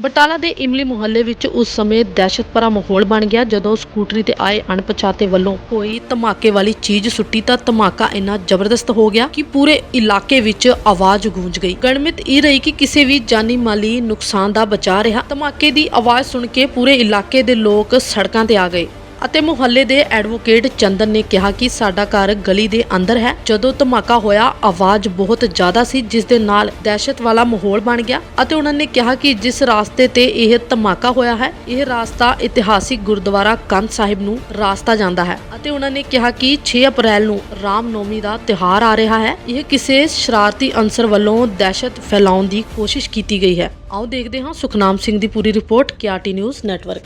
ਬਟਾਲਾ ਦੇ ਇਮਲੀ ਮੁਹੱਲੇ ਵਿੱਚ ਉਸ ਸਮੇਂ ਦਹਿਸ਼ਤ ਭਰਾ ਮਾਹੌਲ ਬਣ ਗਿਆ। ਜਦੋਂ ਸਕੂਟਰੀ ਤੇ ਆਏ ਅਣਪਛਾਤੇ ਵੱਲੋਂ ਕੋਈ ਧਮਾਕੇ ਵਾਲੀ ਚੀਜ਼ ਸੁੱਟੀ ਤਾਂ ਧਮਾਕਾ ਇੰਨਾ ਜ਼ਬਰਦਸਤ ਹੋ ਗਿਆ ਕਿ ਪੂਰੇ ਇਲਾਕੇ ਵਿੱਚ ਆਵਾਜ਼ ਗੂੰਜ ਗਈ। ਗਣਮਿਤ ਇਹ ਰਹੀ ਕਿ ਕਿਸੇ ਵੀ ਜਾਨੀ ਮਾਲੀ ਨੁਕਸਾਨ ਦਾ ਬਚਾ ਰਿਹਾ। ਧਮਾਕੇ ਦੀ ਆਵਾਜ਼ ਸੁਣ ਕੇ ਪੂਰੇ ਇਲਾਕੇ ਦੇ ਲੋਕ ਸੜਕਾਂ ਤੇ ਆ ਗਏ। ਅਤੇ ਮੁਹੱਲੇ ਦੇ ਐਡਵੋਕੇਟ ਚੰਦਨ ਨੇ ਕਿਹਾ ਕਿ ਸਾਡਾ ਘਰ ਗਲੀ ਦੇ ਅੰਦਰ ਹੈ। ਜਦੋਂ ਧਮਾਕਾ ਹੋਇਆ, ਆਵਾਜ਼ ਬਹੁਤ ਜ਼ਿਆਦਾ ਸੀ, ਜਿਸ ਦੇ ਨਾਲ ਦਹਿਸ਼ਤ ਵਾਲਾ ਮਾਹੌਲ ਬਣ ਗਿਆ ਅਤੇ ਉਹਨਾਂ ਨੇ ਕਿਹਾ ਕਿ ਜਿਸ ਰਾਸਤੇ ਤੇ ਇਹ ਧਮਾਕਾ ਹੋਇਆ ਹੈ, ਇਹ ਰਾਸਤਾ ਇਤਿਹਾਸਿਕ ਗੁਰਦੁਆਰਾ ਕੰਧ ਸਾਹਿਬ ਨੂੰ ਰਾਸਤਾ ਜਾਂਦਾ ਹੈ ਅਤੇ ਉਹਨਾਂ ਨੇ ਕਿਹਾ ਕਿ 6 ਅਪ੍ਰੈਲ ਨੂੰ ਰਾਮ ਨੌਮੀ ਦਾ ਤਿਉਹਾਰ ਆ ਰਿਹਾ ਹੈ। ਇਹ ਕਿਸੇ ਸ਼ਰਾਰਤੀ ਅੰਸਰ ਵੱਲੋਂ ਦਹਿਸ਼ਤ ਫੈਲਾਉਣ ਦੀ ਕੋਸ਼ਿਸ਼ ਕੀਤੀ ਗਈ ਹੈ। ਆਓ ਦੇਖਦੇ ਹਾਂ ਸੁਖਨਾਮ ਸਿੰਘ ਦੀ ਪੂਰੀ ਰਿਪੋਰਟ ਕਿਆਟੀ ਨਿਊਜ਼ ਨੈਟਵਰਕ।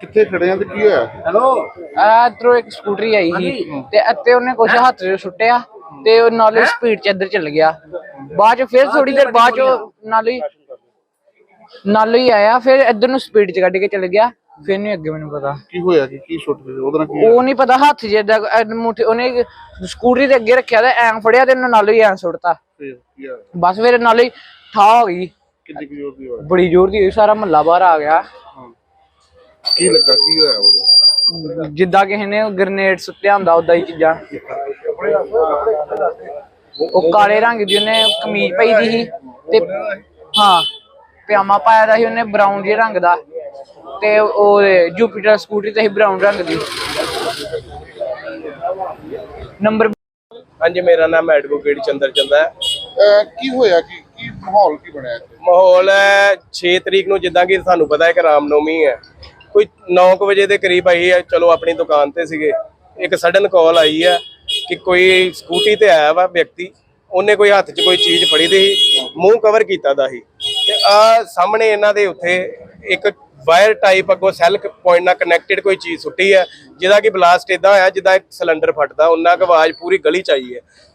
ਕਿੱਥੇ ਖੜੇ ਆ ਤੇ ਕੀ ਹੋਇਆ? ਹੈਲੋ? ਇਧਰੋਂ ਇੱਕ ਸਕੂਟਰੀ ਆਈ ਸੀ ਤੇ ਇੱਥੇ ਉਹਨੇ ਕੁਛ ਹੱਥ 'ਚ ਸੁੱਟਿਆ ਤੇ ਉਹ ਨਾਲੇ ਸਪੀਡ 'ਚ ਇੱਧਰ ਚੱਲ ਗਿਆ। ਬਾਅਦ 'ਚ ਫਿਰ ਥੋੜੀ ਦੇਰ ਬਾਅਦ 'ਚ ਉਹ ਨਾਲੇ ਹੀ- ਨਾਲੇ ਹੀ ਆਇਆ ਫਿਰ ਇੱਧਰ ਨੂੰ ਸਪੀਡ 'ਚ ਕੱਢ ਕੇ ਚੱਲ ਗਿਆ। ਫਿਰ ਨਹੀਂ ਅੱਗੇ ਮੈਨੂੰ ਪਤਾ। ਕੀ ਹੋਇਆ ਕੀ ਕੀ ਛੁੱਟ ਗਿਆ ਉਹਦਾ ਨਾਲ ਕੀ ਹੋਇਆ? ਉਹ ਨਹੀਂ ਪਤਾ ਹੱਥ ਜਿੱਦਾਂ ਮੁੱਠੀ ਉਹਨੇ ਸਕੂਟਰੀ ਦੇ ਅੱਗੇ ਰੱਖਿਆ ਤੇ ਐਂ ਫੜਿਆ ਤੇ ਉਹਨੇ ਨਾਲੇ ਹੀ ਐਂ ਸੁੱਟਤਾ। ਫਿਰ ਕੀ ਹੋਇਆ? ਬਸ ਫਿਰ ਨਾਲੇ ਹੀ ਠਾ ਹੋ ਗਈ। ਕਿੰਨੀ ਕੁ ਜ਼ੋਰ ਦੀ ਹੋਇਆ? ਬੜੀ ਜ਼ੋਰ ਦੀ ਹੋਈ ਸਾਰਾ ਮਹੱਲਾ ਬਾਹਰ ਆ ਗਿਆ। ਕੀ ਲੱਗਾ? ਕੀ ਹੋਇਆ ਉਹਦੇ ਜਿੱਦਾਂ ਕਿਸੇ ਨੇ ਗ੍ਰਨੇਡ ਸੁੱਟਿਆ ਹੁੰਦਾ ਉਦਾਂ ਹੀ ਚੀਜ਼ਾਂ। ਉਹ ਕਾਲੇ ਰੰਗ ਦੀ ਉਹਨੇ ਕਮੀਜ਼ ਪਾਈ ਦੀ ਸੀ ਤੇ ਹਾਂ ਪਜਾਮਾ ਪਾਇਆ ਦਾ ਸੀ ਉਹਨੇ ਬਰਾਊਨ ਜਿਹੇ ਰੰਗ ਦਾ ਤੇ ਉਹ ਜੁਪੀਟਰ ਸਕੂਟਰੀ ਤੇ ਸੀ ਬਰਾਊਨ ਰੰਗ ਦੀ। ਨੰਬਰ ਹਾਂਜੀ ਮੇਰਾ ਨਾਮ ਐਡਵੋਕੇਟ ਚੰਦਰ ਚੰਦਾ ਹੈ। ਅਹ ਕੀ ਹੋਇਆ? ਕੀ ਕੀ ਮਾਹੌਲ ਕੀ ਬਣਿਆ ਇੱਥੇ? ਮਾਹੌਲ ਹੈ 6 ਤਰੀਕ ਨੂੰ ਜਿੱਦਾਂ ਕਿ ਤੁਹਾਨੂੰ ਪਤਾ ਹੈ ਕਿ ਰਾਮਨੌਮੀ ਹੈ। ਕੋਈ 9 ਵਜੇ ਦੇ ਕਰੀਬ ਆਈ ਹੈ, ਚਲੋ ਆਪਣੀ ਦੁਕਾਨ ਤੇ ਸੀਗੇ। ਇੱਕ ਸਡਨ ਕਾਲ ਆਈ ਹੈ ਕਿ ਕੋਈ ਸਕੂਟੀ ਤੇ ਆਇਆ ਵਾ ਵਿਅਕਤੀ, ਉਹਨੇ ਕੋਈ ਹੱਥ 'ਚ ਕੋਈ ਚੀਜ਼ ਫੜੀ ਦੀ ਸੀ, ਮੂੰਹ ਕਵਰ ਕੀਤਾ ਦਾ ਸੀ। ਤੇ ਆ ਸਾਹਮਣੇ ਇਹਨਾਂ ਦੇ ਉੱਥੇ ਇੱਕ ਵਾਇਰ ਟਾਈਪ ਅੱਗੋਂ ਸੈੱਲ ਪੁਆਇੰਟ ਨਾਲ ਕਨੈਕਟਡ ਕੋਈ ਚੀਜ਼ ਸੁੱਟੀ ਹੈ, ਜਿਹਦਾ ਕਿ ਬਲਾਸਟ ਇਦਾਂ ਹੋਇਆ ਜਿੱਦਾਂ ਇੱਕ ਸਿਲੰਡਰ ਫਟਦਾ, ਉਹਨਾਂ ਕੁ ਆਵਾਜ਼ ਪੂਰੀ ਗਲੀ ਚ ਆਈ ਹੈ।